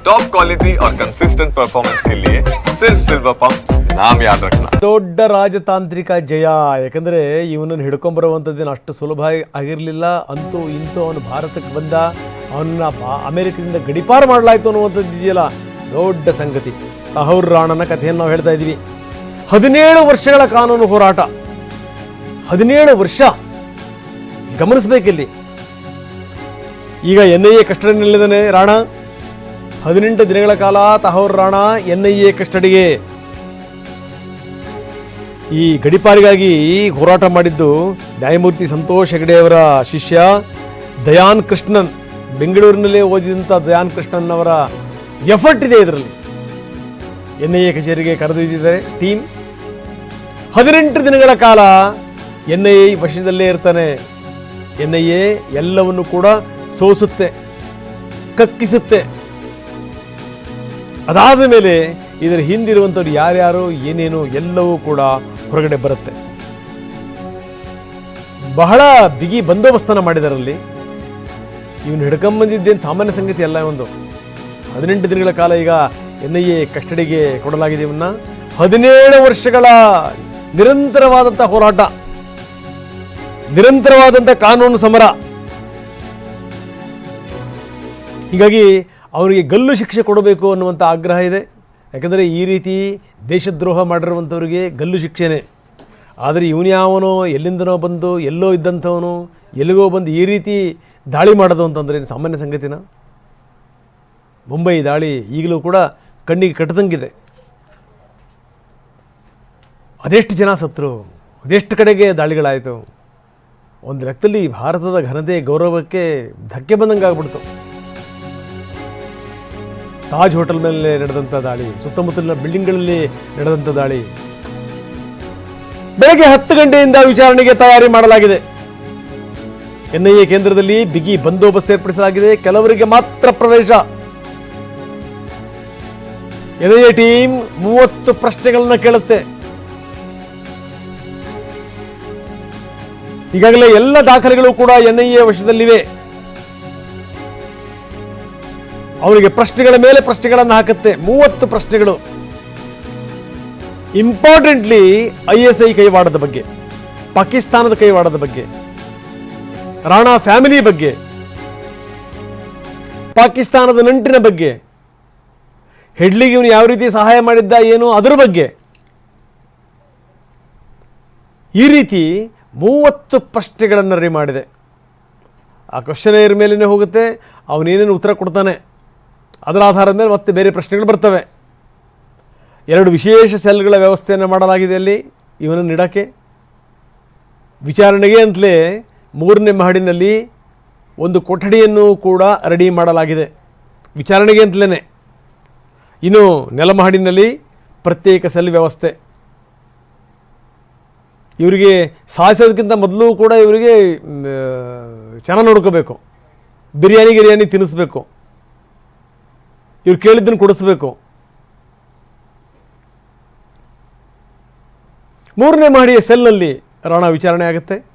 Top quality और consistent performance के लिए सिर्फ सिल्वर पंप नाम याद रखना ದೊಡ್ಡ ರಾಜತಾಂತ್ರಿಕ ಜಯ ಯಾಕಂದರೆ ಇವನನ್ನು ಹಿಡ್ಕೊಂಬರುವಂಥದ್ದೇನು ಅಷ್ಟು ಸುಲಭ ಆಗಿರಲಿಲ್ಲ ಅಂತೂ ಇಂತೂ ಅವನು ಭಾರತಕ್ಕೆ ಬಂದ ಅವನ್ನ ಬಾ ಅಮೆರಿಕದಿಂದ ಗಡಿಪಾರು ಮಾಡಲಾಯಿತು ಅನ್ನುವಂಥದ್ದು ಇದೆಯಲ್ಲ ದೊಡ್ಡ ಸಂಗತಿ ತಹೌರ್ ರಾಣನ ಕಥೆಯನ್ನು ನಾವು ಹೇಳ್ತಾ ಇದ್ದೀವಿ ಹದಿನೇಳು ವರ್ಷಗಳ ಕಾನೂನು ಹೋರಾಟ ಹದಿನೇಳು ವರ್ಷ ಗಮನಿಸಬೇಕಿಲ್ಲಿ ಈಗ ಎನ್ ಐ ಎ ಕಸ್ಟಡಿನಲ್ಲಿದ್ದಾನೆ ರಾಣ ಹದಿನೆಂಟು ದಿನಗಳ ಕಾಲ ತಹೋರ್ ರಾಣಾ ಎನ್ಐಎ ಕಸ್ಟಡಿಗೆ. ಈ ಗಡಿಪಾರಿಗಾಗಿ ಹೋರಾಟ ಮಾಡಿದ್ದು ನ್ಯಾಯಮೂರ್ತಿ ಸಂತೋಷ್ ಹೆಗಡೆ ಅವರ ಶಿಷ್ಯ ದಯಾನ್ ಕೃಷ್ಣನ್. ಬೆಂಗಳೂರಿನಲ್ಲೇ ಓದಿದಂಥ ದಯಾನ್ ಕೃಷ್ಣನ್ ಅವರ ಎಫರ್ಟ್ ಇದೆ ಇದರಲ್ಲಿ. ಎನ್ ಕಚೇರಿಗೆ ಕರೆದೊಯ್ದಿದ್ದಾರೆ ಟೀಮ್. ಹದಿನೆಂಟು ದಿನಗಳ ಕಾಲ ಎನ್ ವಶದಲ್ಲೇ ಇರ್ತಾನೆ. ಎನ್ ಐ ಎಲ್ಲವನ್ನು ಕೂಡ ಸೋಸುತ್ತೆ, ಕಕ್ಕಿಸುತ್ತೆ. ಅದಾದ ಮೇಲೆ ಇದರ ಹಿಂದಿರುವಂಥವ್ರು ಯಾರ್ಯಾರು, ಏನೇನು ಎಲ್ಲವೂ ಕೂಡ ಹೊರಗಡೆ ಬರುತ್ತೆ. ಬಹಳ ಬಿಗಿ ಬಂದೋಬಸ್ತನ ಮಾಡಿದಾರಲ್ಲಿ ಇವನು ಹಿಡ್ಕೊಂಬಂದಿದ್ದೇನು ಸಾಮಾನ್ಯ ಸಂಗತಿ ಅಲ್ಲ ಒಂದು. ಹದಿನೆಂಟು ದಿನಗಳ ಕಾಲ ಈಗ ಎನ್ ಐ ಎ ಕಸ್ಟಡಿಗೆ ಕೊಡಲಾಗಿದೆ ಇವನ್ನ. ಹದಿನೇಳು ವರ್ಷಗಳ ನಿರಂತರವಾದಂಥ ಹೋರಾಟ. ನಿರಂತರವಾದಂಥ ಕಾನೂನು ಸಮರ. ಹೀಗಾಗಿ ಅವರಿಗೆ ಗಲ್ಲು ಶಿಕ್ಷೆ ಕೊಡಬೇಕು ಅನ್ನುವಂಥ ಆಗ್ರಹ ಇದೆ. ಯಾಕಂದರೆ ಈ ರೀತಿ ದೇಶದ್ರೋಹ ಮಾಡಿರುವಂಥವ್ರಿಗೆ ಗಲ್ಲು ಶಿಕ್ಷೆನೇ. ಆದರೆ ಯಾವನೋ, ಎಲ್ಲಿಂದನೋ ಬಂದು, ಎಲ್ಲೋ ಇದ್ದಂಥವನು, ಎಲ್ಲಿಗೋ ಬಂದು ಈ ರೀತಿ ದಾಳಿ ಮಾಡೋದು ಅಂತಂದರೆ ಏನು ಸಾಮಾನ್ಯ ಸಂಗತಿನ? ಮುಂಬೈ ದಾಳಿ ಈಗಲೂ ಕೂಡ ಕಣ್ಣಿಗೆ ಕಟ್ಟದಂಗಿದೆ. ಅದೆಷ್ಟು ಜನ ಸತ್ರು, ಅದೆಷ್ಟು ಕಡೆಗೆ ದಾಳಿಗಳಾಯಿತು? ಒಂದು ಲೆಕ್ಕದಲ್ಲಿ ಭಾರತದ ಘನತೆ ಗೌರವಕ್ಕೆ ಧಕ್ಕೆ ಬಂದಂಗೆ ಆಗ್ಬಿಡ್ತು ತಾಜ್ ಹೋಟೆಲ್ ಮೇಲೆ ನಡೆದಂಥ ದಾಳಿ, ಸುತ್ತಮುತ್ತಲಿನ ಬಿಲ್ಡಿಂಗ್ಗಳಲ್ಲಿ ನಡೆದಂತ ದಾಳಿ. ಬೆಳಗ್ಗೆ ಹತ್ತು ಗಂಟೆಯಿಂದ ವಿಚಾರಣೆಗೆ ತಯಾರಿ ಮಾಡಲಾಗಿದೆ. ಎನ್ಐಎ ಕೇಂದ್ರದಲ್ಲಿ ಬಿಗಿ ಬಂದೋಬಸ್ತ್ ಏರ್ಪಡಿಸಲಾಗಿದೆ. ಕೆಲವರಿಗೆ ಮಾತ್ರ ಪ್ರವೇಶ. ಎನ್ಐಎ ಟೀಮ್ ಮೂವತ್ತು ಪ್ರಶ್ನೆಗಳನ್ನ ಕೇಳುತ್ತೆ. ಈಗಾಗಲೇ ಎಲ್ಲ ದಾಖಲೆಗಳು ಕೂಡ ಎನ್ಐಎ ವಶದಲ್ಲಿವೆ. ಅವರಿಗೆ ಪ್ರಶ್ನೆಗಳ ಮೇಲೆ ಪ್ರಶ್ನೆಗಳನ್ನು ಹಾಕುತ್ತೆ. ಮೂವತ್ತು ಪ್ರಶ್ನೆಗಳು. ಇಂಪಾರ್ಟೆಂಟ್ಲಿ ಐ ಎಸ್ ಐ ಕೈವಾಡದ ಬಗ್ಗೆ, ಪಾಕಿಸ್ತಾನದ ಕೈವಾಡದ ಬಗ್ಗೆ, ರಾಣಾ ಫ್ಯಾಮಿಲಿ ಬಗ್ಗೆ, ಪಾಕಿಸ್ತಾನದ ನಂಟಿನ ಬಗ್ಗೆ ಹೆಡ್ಲಿಗೆ ಇವನು ಯಾವ ರೀತಿ ಸಹಾಯ ಮಾಡಿದ್ದ, ಏನು, ಅದರ ಬಗ್ಗೆ, ಈ ರೀತಿ ಮೂವತ್ತು ಪ್ರಶ್ನೆಗಳನ್ನು ರೆಡಿ ಮಾಡಿದೆ. ಆ ಕ್ವಶನೇರ್ ಮೇಲೇ ಹೋಗುತ್ತೆ, ಅವನೇನೇನು ಉತ್ತರ ಕೊಡ್ತಾನೆ? ಅದರ ಆಧಾರದ ಮೇಲೆ ಮತ್ತೆ ಬೇರೆ ಪ್ರಶ್ನೆಗಳು ಬರ್ತವೆ. ಎರಡು ವಿಶೇಷ ಸೆಲ್ಗಳ ವ್ಯವಸ್ಥೆಯನ್ನು ಮಾಡಲಾಗಿದೆ ಅಲ್ಲಿ, ಇವನನ್ನು ಇಡೋಕ್ಕೆ ವಿಚಾರಣೆಗೆ ಅಂತಲೇ ಮೂರನೇ ಮಹಡಿನಲ್ಲಿ ಒಂದು ಕೊಠಡಿಯನ್ನು ಕೂಡ ರೆಡಿ ಮಾಡಲಾಗಿದೆ. ವಿಚಾರಣೆಗೆ ಅಂತಲೇ ಇನ್ನು ನೆಲಮಹಡಿನಲ್ಲಿ ಪ್ರತ್ಯೇಕ ಸೆಲ್ ವ್ಯವಸ್ಥೆ. ಇವರಿಗೆ ಸಾಯಿಸೋದಕ್ಕಿಂತ ಮೊದಲು ಕೂಡ ಇವರಿಗೆ ಚೆನ್ನಾಗಿ ನೋಡ್ಕೋಬೇಕು. ಬಿರಿಯಾನಿ ಗಿರಿಯಾನಿ ತಿನ್ನಿಸ್ಬೇಕು. ಇವ್ರು ಕೇಳಿದ್ದನ್ನು ಕೊಡಿಸ್ಬೇಕು. ಮೂರನೇ ಮಹಡಿಯ ಸೆಲ್ನಲ್ಲಿ ರಾಣಾ ವಿಚಾರಣೆ ಆಗುತ್ತೆ.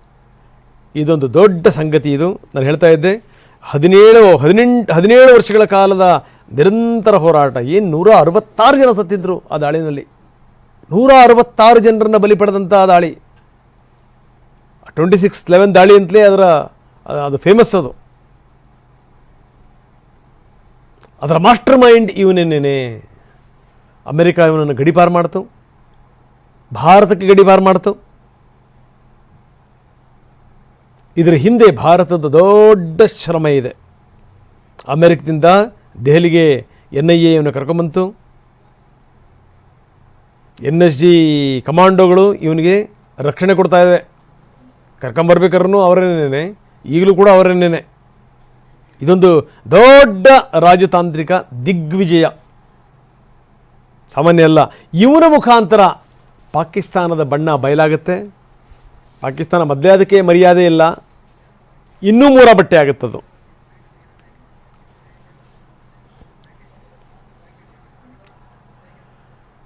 ಇದೊಂದು ದೊಡ್ಡ ಸಂಗತಿ ಇದು. ನಾನು ಹೇಳ್ತಾ ಇದ್ದೆ, ಹದಿನೇಳು, ಹದಿನೆಂಟು, ಹದಿನೇಳು ವರ್ಷಗಳ ಕಾಲದ ನಿರಂತರ ಹೋರಾಟ. ಏನು ನೂರ ಅರವತ್ತಾರು ಜನ ಸತ್ತಿದ್ರು ಆ ದಾಳಿನಲ್ಲಿ. ನೂರ ಅರವತ್ತಾರು ಜನರನ್ನು ಬಲಿ ಪಡೆದಂಥ ದಾಳಿ. ಟ್ವೆಂಟಿ ಸಿಕ್ಸ್ ಲೆವೆನ್ ದಾಳಿ ಅಂತಲೇ ಅದರ, ಅದು- ಫೇಮಸ್ ಅದು. ಅದರ ಮಾಸ್ಟರ್ ಮೈಂಡ್ ಇವನೇನೇನೆ ಅಮೆರಿಕ ಇವನನ್ನು ಗಡಿಪಾರು ಮಾಡ್ತು, ಭಾರತಕ್ಕೆ ಗಡಿಪಾರು ಮಾಡ್ತು. ಇದರ ಹಿಂದೆ ಭಾರತದ ದೊಡ್ಡ ಶ್ರಮ ಇದೆ. ಅಮೆರಿಕದಿಂದ ದೆಹಲಿಗೆ ಎನ್ ಐ ಎವನ್ನು ಕರ್ಕೊಂಬಂತು. ಎನ್ ಎಸ್ ಜಿ ಕಮಾಂಡೋಗಳು ಇವನಿಗೆ ರಕ್ಷಣೆ ಕೊಡ್ತಾ ಇವೆ. ಕರ್ಕೊಂಬರ್ಬೇಕಾದ್ರೂ ಅವರೇನೇನೆ ಈಗಲೂ ಕೂಡ ಅವರೇನೇನೆ ಇದೊಂದು ದೊಡ್ಡ ರಾಜತಾಂತ್ರಿಕ ದಿಗ್ವಿಜಯ. ಸಾಮಾನ್ಯ ಅಲ್ಲ, ಇವನ ಮುಖಾಂತರ ಪಾಕಿಸ್ತಾನದ ಬಣ್ಣ ಬಯಲಾಗುತ್ತೆ. ಪಾಕಿಸ್ತಾನ ಮೊದಲೇ ಅದಕ್ಕೆ ಮರ್ಯಾದೆ ಇಲ್ಲ, ಇನ್ನೂ ಮೂರ ಬಟ್ಟೆ ಆಗುತ್ತದು.